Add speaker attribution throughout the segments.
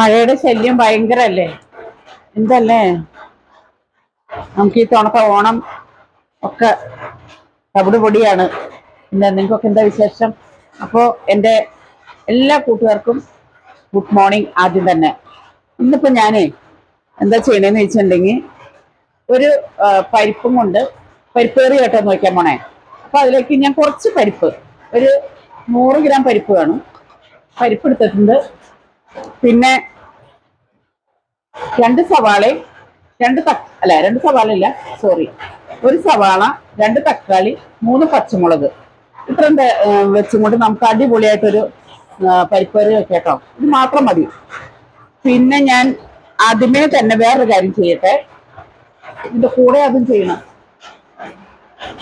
Speaker 1: മഴയുടെ ശല്യം ഭയങ്കരല്ലേ? എന്തല്ലേ? നമുക്ക് ഈ തുണക്ക ഓണം ഒക്കെ തവിട് പൊടിയാണ് എന്താ നിങ്ങൾക്കൊക്കെ എന്താ വിശേഷം? അപ്പോൾ എന്റെ എല്ലാ കൂട്ടുകാർക്കും ഗുഡ് മോർണിംഗ് ആദ്യം തന്നെ. ഇന്നിപ്പോൾ ഞാനേ എന്താ ചെയ്യണേന്ന് വെച്ചിട്ടുണ്ടെങ്കിൽ ഒരു പരിപ്പും കൊണ്ട് പരിപ്പ് കറി കേട്ടോ നോക്കിയാൽ മോണേ അപ്പൊ അതിലേക്ക് ഞാൻ കുറച്ച് പരിപ്പ് ഒരു നൂറ് ഗ്രാം പരിപ്പ് വേണം. പരിപ്പ് എടുത്തിട്ടുണ്ട്. പിന്നെ രണ്ട് സവാളയും രണ്ട് തക്ക അല്ല രണ്ട് സവാള ഇല്ല സോറി ഒരു സവാള രണ്ട് തക്കാളി മൂന്ന് പച്ചമുളക്. ഇത്രയും വെച്ചും കൊണ്ട് നമുക്ക് അടിപൊളിയായിട്ടൊരു പരിപ്പറി കേട്ടോ. ഇത് മാത്രം മതി. പിന്നെ ഞാൻ ആദ്യമേ തന്നെ വേറൊരു കാര്യം ചെയ്യട്ടെ. ഇതിന്റെ കൂടെ അതും ചെയ്യണം.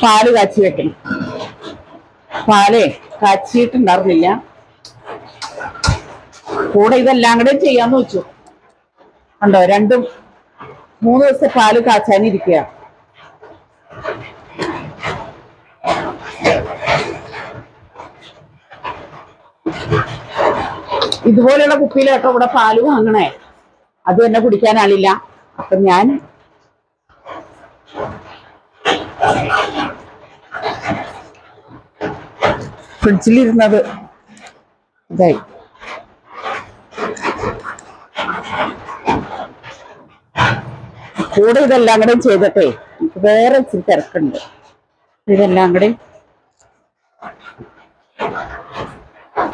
Speaker 1: പാൽ കാച്ചി വെക്കണം. പാലേ കാച്ചിട്ടുണ്ടായിരുന്നില്ല. കൂടെ ഇതെല്ലാം കൂടെ ചെയ്യാന്ന് വെച്ചു. കണ്ടോ രണ്ടും മൂന്ന് ദിവസത്തെ പാൽ കാച്ചാനിരിക്കുക ഇതുപോലെയുള്ള കുപ്പിയിലോട്ടോ ഇവിടെ പാൽ വാങ്ങണേ. അത് തന്നെ കുടിക്കാൻ ആളില്ല. അപ്പൊ ഞാൻ ഫ്രിഡ്ജിലിരുന്നത് ഇതായി. കൂടെ ഇതെല്ലാം കൂടെ ചെയ്തിട്ടേ വേറെ ഇച്ചിരി തിരക്കുണ്ട്. ഇതെല്ലാം കൂടെ.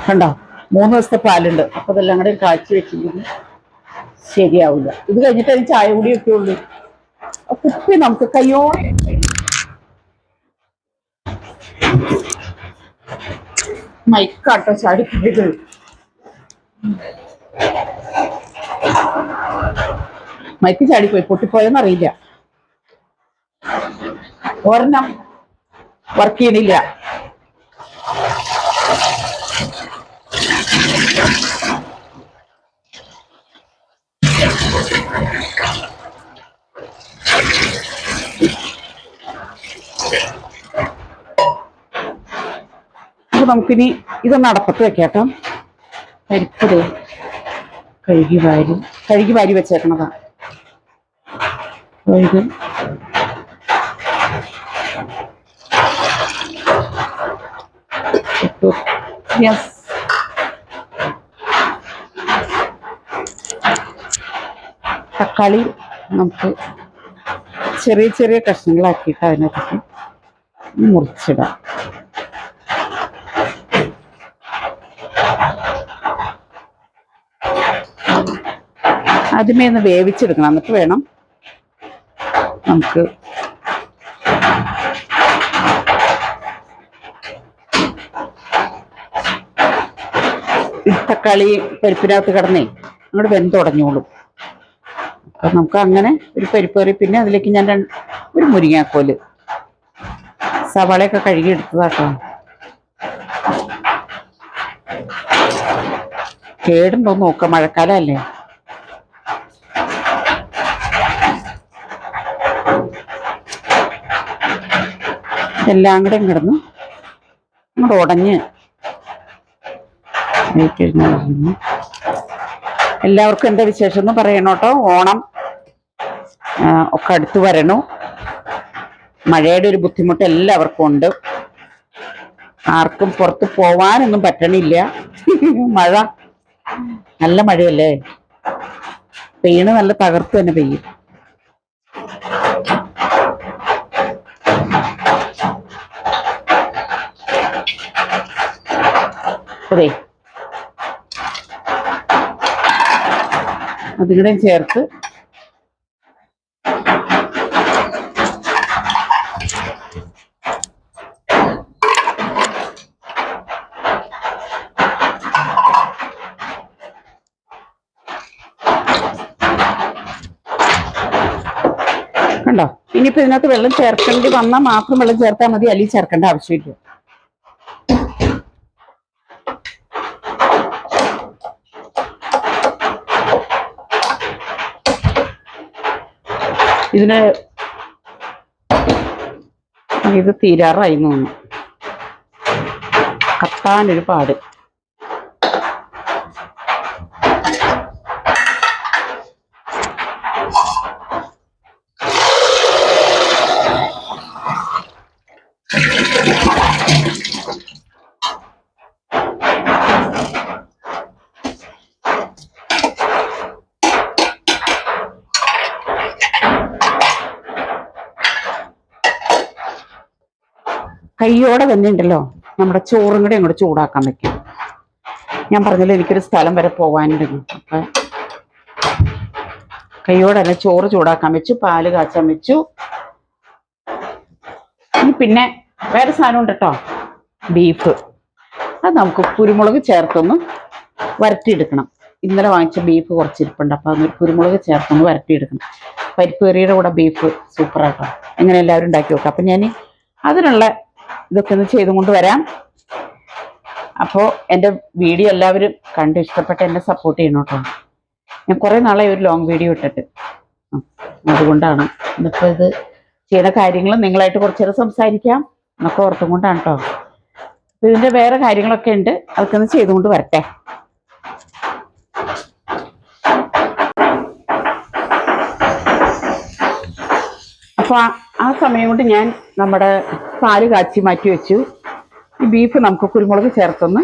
Speaker 1: കണ്ടോ? മൂന്ന് ദിവസത്തെ പാലുണ്ട്. അപ്പൊ ഇതെല്ലാം കൂടെ കാച്ചി വെച്ചില്ലെങ്കിൽ ശരിയാവില്ല ഇത് കഴിഞ്ഞിട്ട് അതിന് ചായ കൂടി ഒക്കെ ഉള്ളൂ കുപ്പി നമുക്ക് കയ്യോടെ മൈക്കാട്ടോ ചാടിപ്പോയത് മൈക്ക് ചാടിപ്പോയി പൊട്ടിപ്പോയെന്ന് അറിയില്ല ഒരെണ്ണം വർക്ക് ചെയ്യണില്ല. നമുക്കിനി ഇതൊന്ന് അടപ്പത്ത് വെക്കാട്ടോ. പരിപ്പത് കഴുകി വാരി കഴുകി വാരി വെച്ചേക്കണതാ. കഴുകി യെസ് തക്കാളി നമുക്ക് ചെറിയ ചെറിയ കഷ്ണങ്ങളാക്കിയിട്ട് അതിനകത്ത് മുറിച്ചിടാം. ആദ്യമേ ഒന്ന് വേവിച്ചെടുക്കണം. എന്നിട്ട് വേണം നമുക്ക് തക്കാളി പരിപ്പിനകത്ത് കിടന്നേ അങ്ങോട്ട് വെന്തുടഞ്ഞോളും അപ്പം നമുക്ക് അങ്ങനെ ഒരു പരിപ്പ് കറി പിന്നെ അതിലേക്ക് ഞാൻ രണ്ട് ഒരു മുരിങ്ങാക്കോൽ. സവാളയൊക്കെ കഴുകി എടുത്തതാട്ടോ. കേടുണ്ടോ നോക്കാം മഴക്കാലല്ലേ എല്ലാം കൂടെ കിടന്ന്. അങ്ങോട്ട് ഉടഞ്ഞ് എല്ലാവർക്കും എന്താ വിശേഷം എന്ന് പറയണോട്ടോ ഓണം ഒക്കെ അടുത്ത് വരണു. മഴയുടെ ഒരു ബുദ്ധിമുട്ട് എല്ലാവർക്കും ഉണ്ട്. ആർക്കും പുറത്ത് പോവാനൊന്നും പറ്റണില്ല. മഴ നല്ല മഴയല്ലേ? പെയ്യണ് നല്ല തകർത്ത് തന്നെ പെയ്യും. അതെ. അതിലൂടെയും ചേർത്ത്. കണ്ടോ? ഇനിയിപ്പോ ഇതിനകത്ത് വെള്ളം ചേർക്കേണ്ടി വന്നാൽ മാത്രം വെള്ളം ചേർത്താൽ മതി അല്ലെങ്കിൽ ചേർക്കേണ്ട ആവശ്യമില്ല. ഇതിന് ഇത് തീരാറായി തോന്നുന്നു. കത്താനൊരു പാട് കയ്യോടെ തന്നെ ഉണ്ടല്ലോ. നമ്മുടെ ചോറും കൂടെ അങ്ങോട്ട് ചൂടാക്കാൻ വെക്കും. ഞാൻ പറഞ്ഞല്ലോ എനിക്കൊരു സ്ഥലം വരെ പോകാനുണ്ടെന്ന് അപ്പൊ കയ്യോടെ തന്നെ ചോറ് ചൂടാക്കാൻ വെച്ചു പാൽ കാച്ചാൻ വെച്ചു. പിന്നെ വേറെ സാധനം ഉണ്ട് കേട്ടോ. ബീഫ്. അത് നമുക്ക് കുരുമുളക് ചേർത്തൊന്ന് വരട്ടിയെടുക്കണം. ഇന്നലെ വാങ്ങിച്ച ബീഫ് കുറച്ചിരിപ്പുണ്ട് അപ്പൊ അതൊരു കുരുമുളക് ചേർത്തൊന്ന് വരട്ടിയെടുക്കണം. പരിപ്പ് കറിയുടെ കൂടെ ബീഫ് സൂപ്പറാട്ടോ. അങ്ങനെ എല്ലാവരും ഉണ്ടാക്കി നോക്കാം. അപ്പൊ ഞാൻ അതിനുള്ള ഇതൊക്കെ ഒന്ന് ചെയ്തും കൊണ്ട് വരാം. അപ്പോൾ എന്റെ വീഡിയോ എല്ലാവരും കണ്ട് ഇഷ്ടപ്പെട്ട് എന്നെ സപ്പോർട്ട് ചെയ്യണം ഞാൻ കുറേ നാളെ ഒരു ലോങ് വീഡിയോ ഇട്ടിട്ട്. അതുകൊണ്ടാണ്. ഇന്നിപ്പോൾ ഇത് ചെയ്യുന്ന കാര്യങ്ങൾ നിങ്ങളായിട്ട് കുറച്ച് സംസാരിക്കാം. എന്നൊക്കെ ഓർത്തും കൊണ്ടാണ് കേട്ടോ. ഇതിന്റെ വേറെ കാര്യങ്ങളൊക്കെ ഉണ്ട്. അതൊക്കെ ഒന്ന് ചെയ്തുകൊണ്ട് വരട്ടെ. അപ്പൊ ആ- സമയം കൊണ്ട് ഞാൻ നമ്മുടെ പാൽ കാച്ചി മാറ്റി വെച്ചു. ഈ ബീഫ് നമുക്ക് കുരുമുളക് ചേർത്തൊന്ന്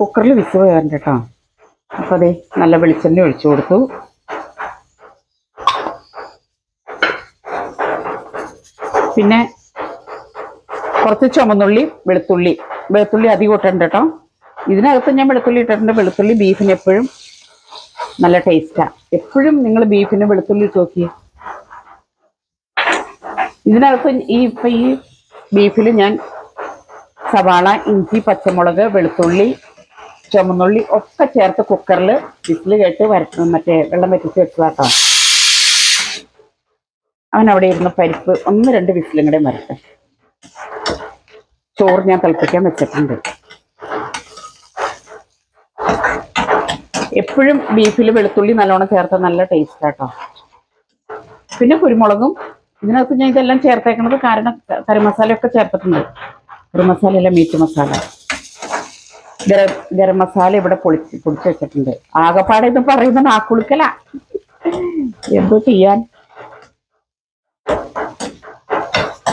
Speaker 1: കുക്കറിൽ വിസ് പോയാറുണ്ട് കേട്ടോ. അപ്പൊ അതെ നല്ല വെളിച്ചെണ്ണ ഒഴിച്ചു കൊടുത്തു. പിന്നെ കുറച്ച് ചുമന്നുള്ളി വെളുത്തുള്ളി. വെളുത്തുള്ളി അധികം ഇട്ടിട്ടുണ്ട് കേട്ടോ. ഇതിനകത്ത് ഞാൻ വെളുത്തുള്ളി ഇട്ടിട്ടുണ്ട്. വെളുത്തുള്ളി ബീഫിന് എപ്പോഴും നല്ല ടേസ്റ്റാണ് എപ്പോഴും നിങ്ങൾ ബീഫിന് വെളുത്തുള്ളി ഇട്ട് നോക്കിയേ. ഇതിനകത്ത് ഈ ഇപ്പം ഈ ബീഫിൽ ഞാൻ സവാള ഇഞ്ചി പച്ചമുളക് വെളുത്തുള്ളി ചുമന്നുള്ളി ഒക്കെ ചേർത്ത് കുക്കറിൽ വിസിൽ കേട്ട് വരട്ട മറ്റേ വെള്ളം വറ്റിച്ച് വെച്ചതാട്ടോ അവൻ അവിടെ ഇരുന്ന് പരിപ്പ് ഒന്ന് രണ്ട് വിസിലും കൂടെ വരട്ടെ. ചോറ് ഞാൻ തിളപ്പിക്കാൻ വെച്ചിട്ടുണ്ട്. എപ്പോഴും ബീഫിൽ വെളുത്തുള്ളി നല്ലോണം ചേർത്ത നല്ല ടേസ്റ്റ് ആട്ടോ പിന്നെ കുരുമുളകും ഇതിനകത്ത് ഞാൻ ഇതെല്ലാം ചേർത്തേക്കുന്നത് കാരണം കറി മസാലയൊക്കെ ചേർത്തിട്ടുണ്ട്. കറി മസാലയല്ല മീറ്റ് മസാല. ഗരം ഗരം മസാല ഇവിടെ പൊളിച്ച് പൊടിച്ച് വെച്ചിട്ടുണ്ട്. ആകപ്പാടെ ഇത് പറയുന്ന നാക്കുളിക്കല. എന്തോ ചെയ്യാൻ?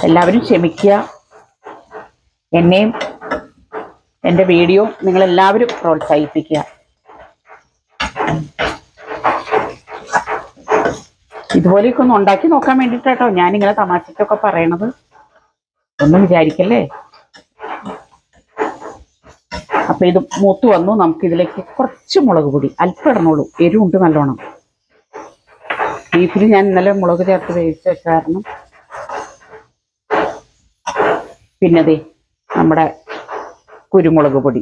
Speaker 1: എല്ലാവരും ക്ഷമിക്കുക. എന്നെയും എന്റെ വീഡിയോ നിങ്ങളെല്ലാവരും പ്രോത്സാഹിപ്പിക്കുക. ഇതുപോലെയൊക്കെ ഒന്ന് ഉണ്ടാക്കി നോക്കാൻ വേണ്ടിയിട്ടാട്ടോ ഞാനിങ്ങനെ തമാശക്കൊക്കെ പറയണത്. ഒന്നും വിചാരിക്കല്ലേ? അപ്പൊ ഇത് മൂത്ത് വന്നു. നമുക്ക് ഇതിലേക്ക് കുറച്ച് മുളക് പൊടി. അല്പം ഇടണുള്ളൂ. എരിവുണ്ട് നല്ലോണം. ബീഫിൽ ഞാൻ ഇന്നലെ മുളക് ചേർത്ത് വേവിച്ച് വെച്ച കാരണം. പിന്നെ ദേ നമ്മുടെ കുരുമുളക് പൊടി.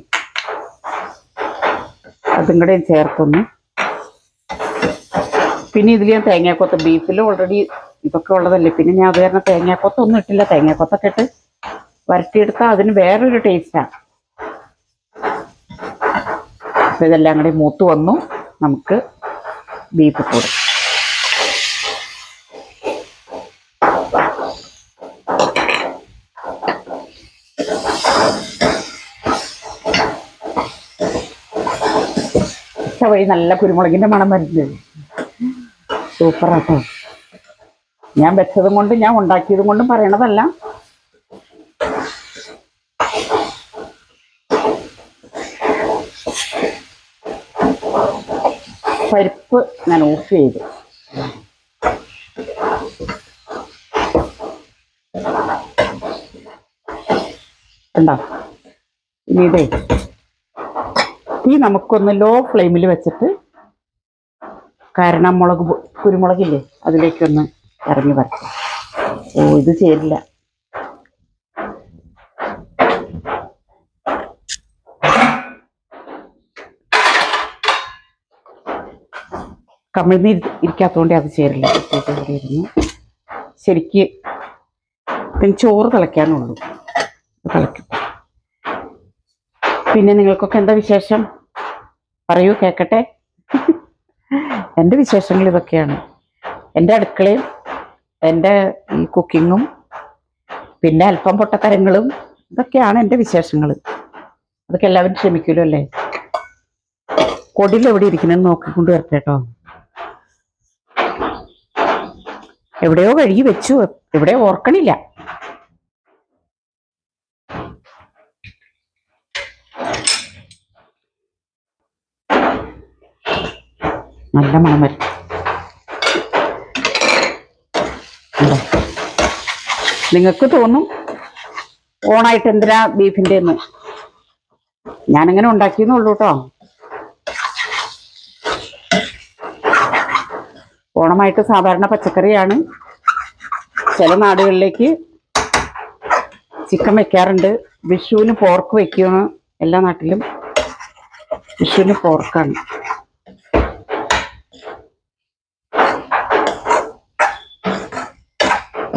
Speaker 1: അതും കൂടെ ചേർത്തൊന്ന് പിന്നെ ഇതിൽ ഞാൻ തേങ്ങാക്കൊത്ത് ബീഫിൽ ഓൾറെഡി ഇതൊക്കെ ഉള്ളതല്ലേ. പിന്നെ ഞാൻ അത് കാരണം തേങ്ങാക്കൊത്തൊന്നും ഇട്ടില്ല. തേങ്ങാക്കൊത്തൊക്കെ ഇട്ട് വരട്ടിയെടുത്താൽ അതിന് വേറൊരു ടേസ്റ്റാണ് അപ്പം ഇതെല്ലാം കൂടി മൂത്ത് വന്നു. നമുക്ക് ബീഫ് കൂടെ വഴി നല്ല കുരുമുളകിന്റെ മണം വരുന്നത്. സൂപ്പറാട്ടോ ഞാൻ വെച്ചതും കൊണ്ട് ഞാൻ ഉണ്ടാക്കിയതും കൊണ്ടും പറയണതല്ല. പരിപ്പ് ഞാൻ ഓഫ് ചെയ്തു. കണ്ടോ? ഇനി ഇതേ തീ നമുക്കൊന്ന് ലോ ഫ്ലെയിമിൽ വെച്ചിട്ട് കാരണം മുളക് കുരുമുളകില്ലേ അതിലേക്കൊന്ന് ഇറങ്ങി വരച്ചു ഓ ഇത് ചേരില്ല. കമിഴ്ന്ന് ഇരിക്കാത്തതുകൊണ്ട് അത് ചേരില്ല. ശരിക്ക് പിന്നെ ചോറ് തിളയ്ക്കാനുള്ളൂ. തിളയ്ക്കും. പിന്നെ നിങ്ങൾക്കൊക്കെ എന്താ വിശേഷം? പറയൂ കേക്കട്ടെ? എന്റെ വിശേഷങ്ങൾ ഇതൊക്കെയാണ്. എന്റെ അടുക്കളയും എന്റെ ഈ കുക്കിങ്ങും പിന്നെ അല്പം പൊട്ടത്തരങ്ങളും ഇതൊക്കെയാണ് എന്റെ വിശേഷങ്ങൾ അതൊക്കെ എല്ലാവരും ക്ഷമിക്കുമല്ലോ അല്ലേ? കൊടിയിൽ എവിടെ ഇരിക്കണമെന്ന് നോക്കിക്കൊണ്ട് വരട്ടെ കേട്ടോ. എവിടെയോ കഴുകി വെച്ചു. എവിടെയോ ഓർക്കണില്ല. നല്ല മണം വരും. നിങ്ങൾക്ക് തോന്നും ഓണായിട്ട് എന്തിനാ ബീഫിന്റെ എന്ന് ഞാനിങ്ങനെ ഉണ്ടാക്കിയെന്നുള്ളൂ കേട്ടോ ഓണമായിട്ട് സാധാരണ പച്ചക്കറിയാണ്. ചില നാടുകളിലേക്ക് ചിക്കൻ വെക്കാറുണ്ട്. വിഷുവിന് പോർക്ക് വെക്കുകയാണ് എല്ലാ നാട്ടിലും വിഷുവിന് പോർക്കാണ്.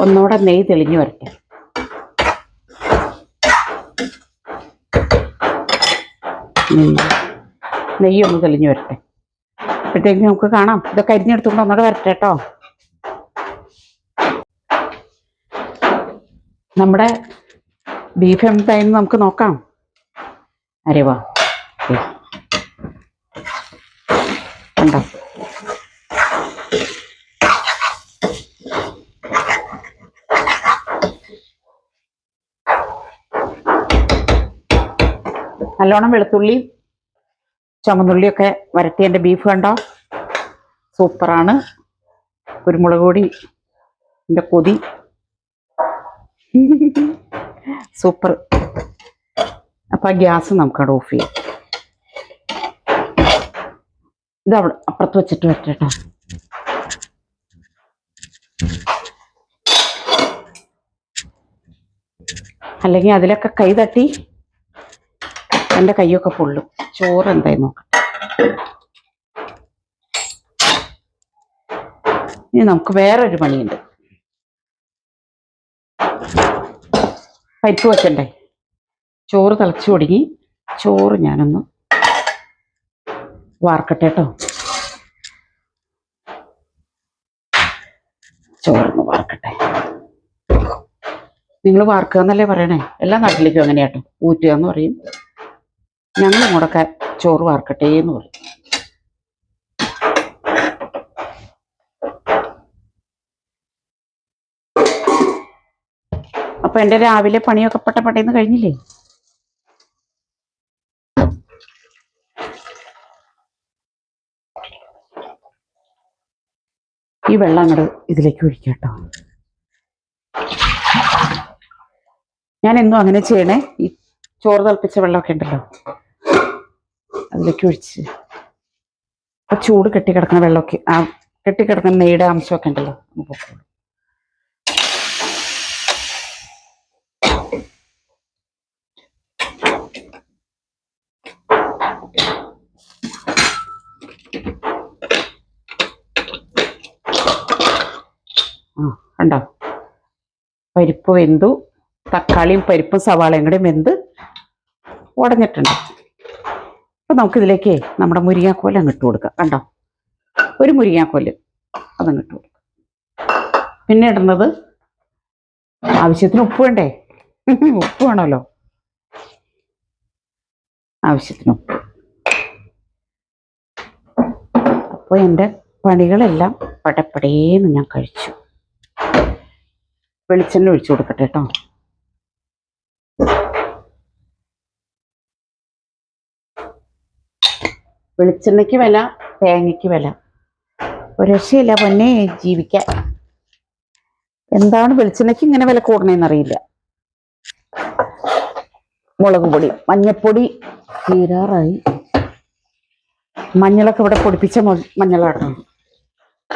Speaker 1: ഒന്നുകൂടെ നെയ്യ് തെളിഞ്ഞു വരട്ടെ. നെയ്യ് ഒന്ന് തെളിഞ്ഞു വരട്ടെ. അപ്പോഴത്തേക്ക് നമുക്ക് കാണാം. ഇതൊക്കെ അരിഞ്ഞെടുത്തുകൊണ്ട് ഒന്നുകൂടെ വരട്ടെ കേട്ടോ. നമ്മുടെ ബീഫ് എന്തായെന്ന് നമുക്ക് നോക്കാം. അരേ വാ ദേ. കണ്ടോ നല്ലോണം വെളുത്തുള്ളി ചുമന്നുള്ളിയൊക്കെ വരട്ടി എന്റെ ബീഫ് കണ്ടോ? സൂപ്പറാണ്. കുരുമുളക് പൊടി എന്റെ കൊതി സൂപ്പർ. അപ്പം ആ ഗ്യാസ് നമുക്ക് അവിടെ ഓഫ് ചെയ്യാം. ഇത് അവിടെ അപ്പുറത്ത് വെച്ചിട്ട് വരട്ടെ കേട്ടോ. അല്ലെങ്കിൽ അതിലൊക്കെ കൈ തട്ടി എന്റെ കൈയൊക്കെ പൊള്ളും ചോറ് എന്തായി നോക്കട്ടെ. ഇനി നമുക്ക് വേറൊരു പണിയുണ്ട്. പരിപ്പ് വെക്കണ്ടേ? ചോറ് തിളച്ചു തുടങ്ങി ചോറ് ഞാനൊന്ന് വാർക്കട്ടെ കേട്ടോ ചോറൊന്ന് വാർക്കട്ടെ. നിങ്ങൾ വാർക്കുക എന്നല്ലേ പറയണേ? എല്ലാ നാട്ടിലേക്കും അങ്ങനെയാട്ടോ. ഊറ്റുക എന്ന് പറയും. ഞങ്ങൾ മുടക്ക ചോറ് വാർക്കട്ടെ എന്ന് പറയും അപ്പൊ എന്റെ രാവിലെ പണിയൊക്കെ പെട്ട പെട്ടേന്ന് കഴിഞ്ഞില്ലേ? ഈ വെള്ളം അങ്ങോട്ട് ഇതിലേക്ക് ഒഴിക്കാം കേട്ടോ. ഞാൻ എന്നും അങ്ങനെ ചെയ്യണേ? ഈ ചോറ് തിളപ്പിച്ച വെള്ളമൊക്കെ ഉണ്ടല്ലോ. അതിലേക്ക് ഒഴിച്ച്. ആ ചൂട് കെട്ടിക്കിടക്കുന്ന വെള്ളമൊക്കെ ആ കെട്ടിക്കിടക്കുന്ന നെയ്യുടെ അംശമൊക്കെ ഉണ്ടല്ലോ പൊക്കോളും കണ്ടോ? പരിപ്പ് വെന്തു തക്കാളിയും പരിപ്പും സവാളയും കൂടി വെന്ത് ഉടഞ്ഞിട്ടുണ്ട്. അപ്പൊ നമുക്കിതിലേക്ക് നമ്മുടെ മുരിങ്ങാക്കോൽ അങ്ങ് ഇട്ട് കൊടുക്കാം. കണ്ടോ? ഒരു മുരിങ്ങാക്കോൽ അതങ്ങ് ഇട്ട് കൊടുക്കാം. പിന്നെ ഇടുന്നത് ആവശ്യത്തിന് ഉപ്പ് വേണ്ടേ? ഉപ്പ് വേണമല്ലോ. ആവശ്യത്തിന് ഉപ്പ്. അപ്പോൾ എന്റെ പണികളെല്ലാം പടപ്പടേന്ന് ഞാൻ കഴിച്ചു. വെളിച്ചെണ്ണ ഒഴിച്ചു കൊടുക്കട്ടെ കേട്ടോ. വെളിച്ചെണ്ണയ്ക്ക് വില തേങ്ങയ്ക്ക് വില. ഒരു പൊന്നെ ജീവിക്കാൻ. എന്താണ് വെളിച്ചെണ്ണയ്ക്ക് ഇങ്ങനെ വില കൂടണേന്ന് അറിയില്ല. മുളക് പൊടി മഞ്ഞപ്പൊടി തീരാറായി. മഞ്ഞളൊക്കെ ഇവിടെ പൊടിപ്പിച്ച മ- മഞ്ഞളാട്ടോ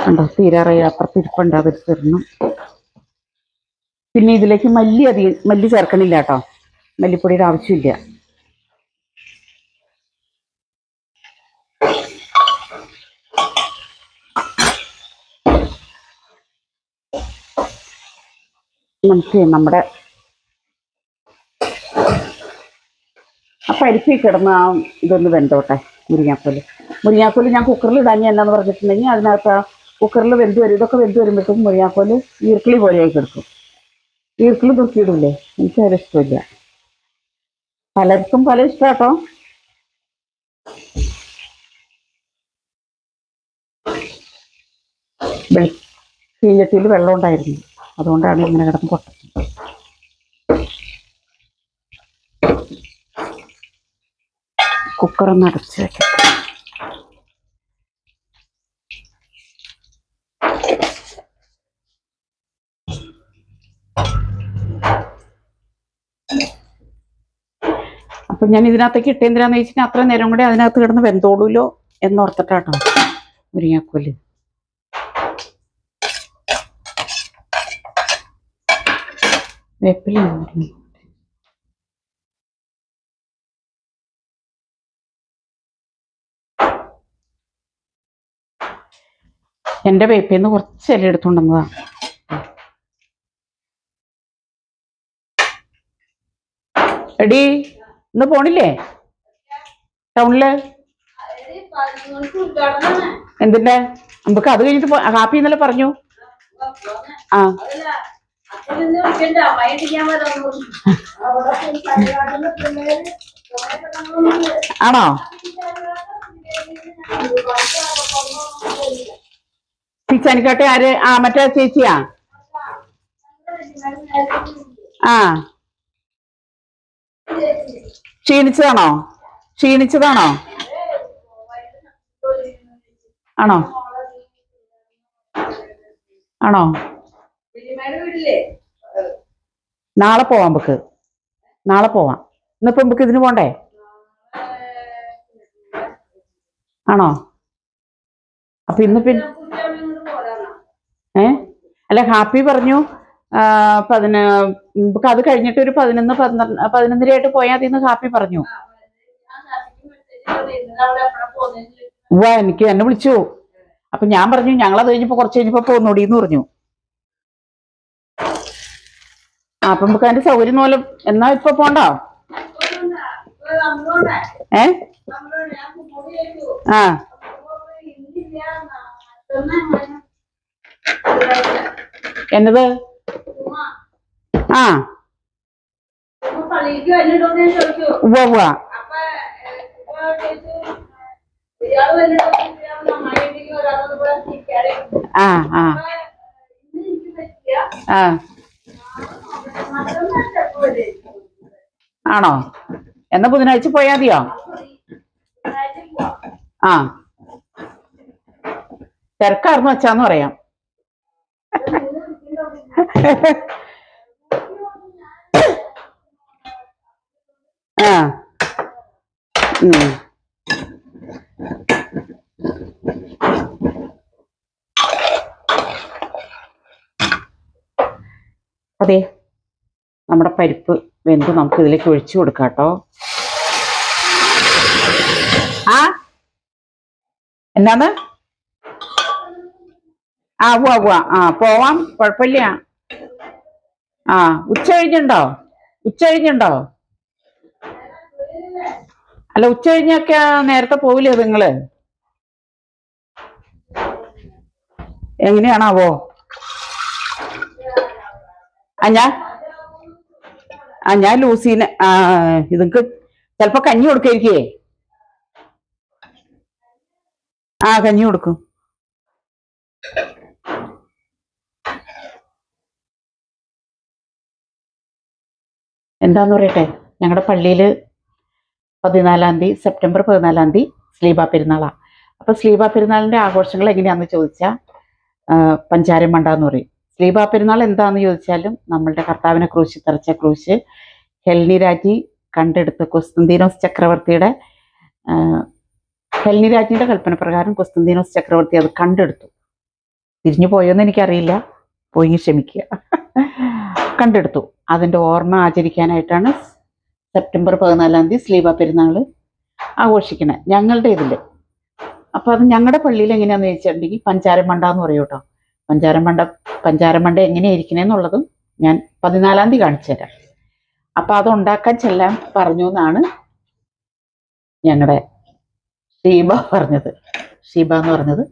Speaker 1: കണ്ടോ തീരാറായി. അപ്പുറത്ത് അവർ തരണം. പിന്നെ ഇതിലേക്ക് മല്ലി അധികം മല്ലി ചേർക്കണില്ല കേട്ടോ. മല്ലിപ്പൊടിയുടെ ആവശ്യമില്ല. നമുക്ക് നമ്മുടെ ആ പരിപ്പി കിടന്ന് ആ ഇതൊന്ന് വെന്തോട്ടെ. മുരിങ്ങാക്കോൽ മുരിങ്ങാക്കോൽ ഞാൻ കുക്കറിൽ ഇടാൻ എന്നാന്ന് പറഞ്ഞിട്ടുണ്ടെങ്കിൽ അതിനകത്ത് ആ കുക്കറിൽ വെന്ത് വരും. ഇതൊക്കെ വെന്ത് വരുമ്പോഴത്തേക്കും മുരിങ്ങാക്കോൽ ഈർക്കിളി പോലെയായി കിടക്കും. ഈർക്കിളി തൂക്കിയിടില്ലേ? എനിക്ക് അതിൽ ഇഷ്ടമില്ല. പലർക്കും പല ഇഷ്ടാട്ടോ. ചീയട്ടിയിൽ വെള്ളം ഉണ്ടായിരുന്നു. അതുകൊണ്ടാണ് ഇങ്ങനെ കിടന്ന് പൊട്ടുന്നത് കുക്കറൊന്ന് അടച്ച് വെക്കട്ടെ അപ്പൊ ഞാൻ ഇതിനകത്തേക്ക് ഇട്ടെന്തിനാന്ന് വെച്ചാൽ അത്രയും നേരം കൂടി അതിനകത്ത് കിടന്ന് വെന്തോളൂലോ എന്നോർത്തിട്ടാട്ടോ മുരിങ്ങാക്കോൽ. വേപ്പില എന്റെ നിന്ന് കുറച്ച് ഇല എടുത്തുകൊണ്ടുവന്നതാണ് എടി ഇന്ന് പോണില്ലേ? ടൗണിൽ? എന്തിന്റെ നമുക്ക് അത് കഴിഞ്ഞിട്ട് ഹാപ്പി ഇന്നലെ പറഞ്ഞു. ആ. ആണോ? ടീച്ചാനിക്കോട്ടെ ആര്? ആ മറ്റേ ചേച്ചിയാ? ആ. ക്ഷീണിച്ചതാണോ? ക്ഷീണിച്ചതാണോ? ആണോ? ആണോ? നാളെ പോവാം നമുക്ക്. നാളെ പോവാം. ഇന്നിപ്പോ നമുക്ക് ഇതിന് പോണ്ടേ? ആണോ? അപ്പൊ ഇന്ന് പിന്നെ ഏ? അല്ല ഹാപ്പി പറഞ്ഞു. പതിന അത് കഴിഞ്ഞിട്ട് ഒരു പതിനൊന്ന് പന്ത്രണ്ട് പതിനൊന്നരയായിട്ട് പോയാൽ മതി ഹാപ്പി പറഞ്ഞു. വാ എനിക്ക് എന്നെ വിളിച്ചു. അപ്പൊ ഞാൻ പറഞ്ഞു ഞങ്ങൾ അത് കഴിഞ്ഞപ്പോ കുറച്ച് കഴിഞ്ഞപ്പോ പോന്നോടി എന്ന് പറഞ്ഞു ആ, അപ്പൊ നമുക്ക് അതിന്റെ സൗകര്യം മൂലം എന്നാ ഇപ്പൊ പോണ്ടോ ഏ ആ എന്നത് ആ ഉവ്വ. ആ ആ. ആ. ആണോ? എന്നാ ബുധനാഴ്ച പോയാ മതിയോ? ആ. തിരക്കാർന്ന് വെച്ചാന്ന് പറയാം. ആ. അതെ. നമ്മുടെ പരിപ്പ് വെന്ത് നമുക്ക് ഇതിലേക്ക് ഒഴിച്ചു കൊടുക്കാം കേട്ടോ. ആ? എന്നാന്ന് ആ ഉവ്വ ഉവ്വ. ആ പോവാം. കുഴപ്പമില്ല. ആ ഉച്ച കഴിഞ്ഞുണ്ടോ? ഉച്ച കഴിഞ്ഞുണ്ടോ? അല്ല ഉച്ച കഴിഞ്ഞൊക്കെ നേരത്തെ പോവില്ലേ നിങ്ങൾ എങ്ങനെയാണാവോ? ആ ഞാൻ ആ ഞാൻ ലൂസീനെ ആ ഇതൊക്കെ ചിലപ്പോ കഞ്ഞി കൊടുക്കായിരിക്കേ? ആ കഞ്ഞി കൊടുക്കും. എന്താന്ന് പറയട്ടെ? ഞങ്ങളുടെ പള്ളിയിൽ പതിനാലാം തീയതി സെപ്റ്റംബർ പതിനാലാം തീയതി സ്ലീബ പെരുന്നാളാണ് അപ്പൊ സ്ലീബ പെരുന്നാളിന്റെ ആഘോഷങ്ങൾ എങ്ങനെയാന്ന് ചോദിച്ചാ പഞ്ചാരം മണ്ട എന്ന് പറയും. സ്ലീബ പെരുന്നാൾ എന്താണെന്ന് ചോദിച്ചാലും നമ്മളുടെ കർത്താവിനെ ക്രൂശി തെറച്ച ക്രൂശ് ഹെൽനി രാജി കണ്ടെടുത്ത കൊസ്തന്തീനോസ് ചക്രവർത്തിയുടെ ആ, ഹെൽനി രാജിയുടെ കൽപ്പന പ്രകാരം കൊസ്തന്തീനോസ് ചക്രവർത്തി അത് കണ്ടെടുത്തു. തിരിഞ്ഞു പോയോന്ന് എനിക്കറിയില്ല. പോയി ക്ഷമിക്കുക. കണ്ടെടുത്തു. അതിന്റെ ഓർമ്മ ആചരിക്കാനായിട്ടാണ് സെപ്റ്റംബർ പതിനാലാം തീയതി സ്ലീബ പെരുന്നാൾ ആഘോഷിക്കുന്നത് ഞങ്ങളുടെ ഇതിൽ അപ്പോൾ അത് ഞങ്ങളുടെ പള്ളിയിൽ എങ്ങനെയാണെന്ന് ചോദിച്ചിട്ടുണ്ടെങ്കിൽ പഞ്ചാരം മണ്ട എന്ന് പറയും കേട്ടോ പഞ്ചാരം മണ്ട പഞ്ചാരം മണ്ട എങ്ങനെയായിരിക്കണേന്നുള്ളതും ഞാൻ പതിനാലാം തീയതി കാണിച്ചു തരാം. അപ്പൊ അത് ഉണ്ടാക്കാൻ ചെല്ലാൻ പറഞ്ഞു എന്നാണ് ഞങ്ങളുടെ ഷീബ പറഞ്ഞത്. ഷീബ എന്ന് പറഞ്ഞത്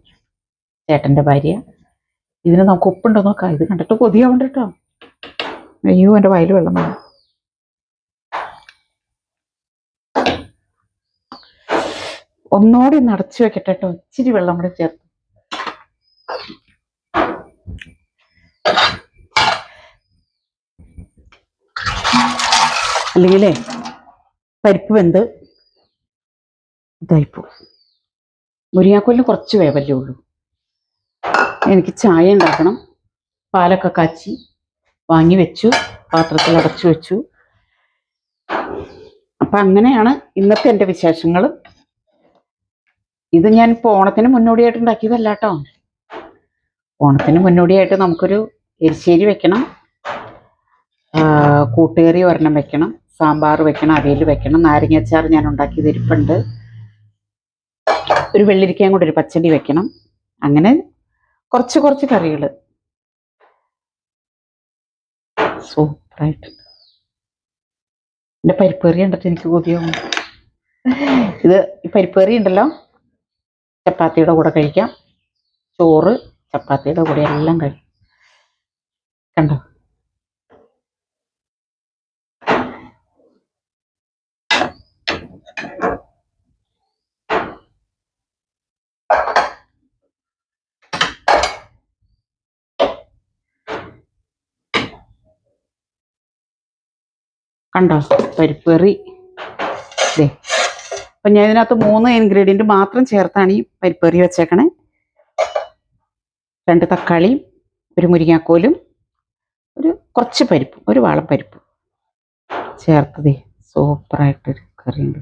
Speaker 1: ചേട്ടന്റെ ഭാര്യ. ഇതിന് നമുക്ക് ഉപ്പുണ്ടോ നോക്കാം. ഇത് കണ്ടിട്ട് കൊതിയാവണ്ട കേട്ടോ. അയ്യോ എന്റെ വയൽ വെള്ളം വേണം ഒന്നോടെ നടച്ചു വെക്കട്ടെ കേട്ടോ. ഇച്ചിരി വെള്ളം കൂടെ ചേർത്ത്. അല്ലെങ്കിലേ പരിപ്പ് വെന്ത് ഇതായിപ്പോ. മുരിങ്ങാക്കോലിന് കുറച്ച് വേവല്ലേ ഉള്ളൂ. എനിക്ക് ചായ ഉണ്ടാക്കണം. പാലൊക്കെ കാച്ചി വാങ്ങി വെച്ചു. പാത്രത്തിൽ അടച്ചു വെച്ചു. അപ്പം അങ്ങനെയാണ് ഇന്നത്തെ എന്റെ വിശേഷങ്ങൾ ഇത് ഞാൻ ഇപ്പോൾ ഓണത്തിന് മുന്നോടിയായിട്ട് ഉണ്ടാക്കിയതല്ല കേട്ടോ ഓണത്തിന് മുന്നോടിയായിട്ട് നമുക്കൊരു എരിശ്ശേരി വെക്കണം. കൂട്ടുകറി ഒരെണ്ണം വെക്കണം. സാമ്പാർ വെക്കണം അവിയൽ വെക്കണം. നാരങ്ങാച്ചാർ ഞാൻ ഉണ്ടാക്കി ഇരിപ്പുണ്ട്. ഒരു വെള്ളിരിക്കയും കൂടി ഒരു പച്ചടി വെക്കണം. അങ്ങനെ കുറച്ച് കുറച്ച് കറികൾ. സൂപ്പറായിട്ടുണ്ട്. എന്റെ പരിപ്പ് കറി കണ്ടിട്ട് എനിക്ക് കൊതിയാവും. ഇത് പരിപ്പേറി ഉണ്ടല്ലോ. ചപ്പാത്തിയുടെ കൂടെ കഴിക്കാം. ചോറ്. ചപ്പാത്തിയുടെ കൂടെ എല്ലാം കഴിക്കും കണ്ടോ? കണ്ടോ? പരിപ്പറി അപ്പൊ ഞാൻ ഇതിനകത്ത് മൂന്ന് ഇൻഗ്രീഡിയന്റ് മാത്രം ചേർത്താണ് ഈ പരിപ്പറി വെച്ചേക്കണേ. രണ്ട് തക്കാളിയും ഒരു മുരിങ്ങാക്കോലും ഒരു കുറച്ച് പരിപ്പും ഒരു വാളപ്പരിപ്പും ചേർത്തത് സൂപ്പറായിട്ടൊരു കറിയുണ്ട്.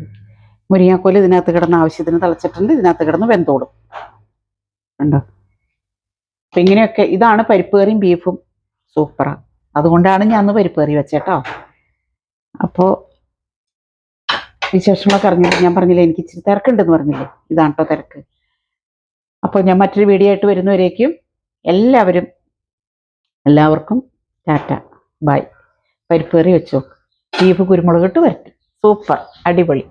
Speaker 1: മുരിങ്ങാക്കോൽ ഇതിനകത്ത് കിടന്ന് ആവശ്യത്തിന് തിളച്ചിട്ടുണ്ട് ഇതിനകത്ത് കിടന്ന് വെന്തോടും ഉണ്ടോ അപ്പം ഇങ്ങനെയൊക്കെ ഇതാണ് പരിപ്പ് കറിയും ബീഫും. സൂപ്പറാണ് അതുകൊണ്ടാണ് ഞാൻ അന്ന് പരിപ്പ് കറി വെച്ചേട്ടോ അപ്പോൾ വിശേഷങ്ങളൊക്കെ അറിഞ്ഞില്ല ഞാൻ പറഞ്ഞില്ലേ എനിക്ക് ഇച്ചിരി തിരക്കുണ്ടെന്ന് പറഞ്ഞില്ലേ? ഇതാണ് കേട്ടോ തിരക്ക്? അപ്പോൾ ഞാൻ മറ്റൊരു വീഡിയോ ആയിട്ട് വരുന്നവരേക്കും എല്ലാവരും എല്ലാവർക്കും ടാറ്റ. ബൈ. പരിപ്പ് കറി വെച്ചോ. ബീഫ് കുരുമുളക് ഇട്ട് സൂപ്പർ. അടിപൊളി.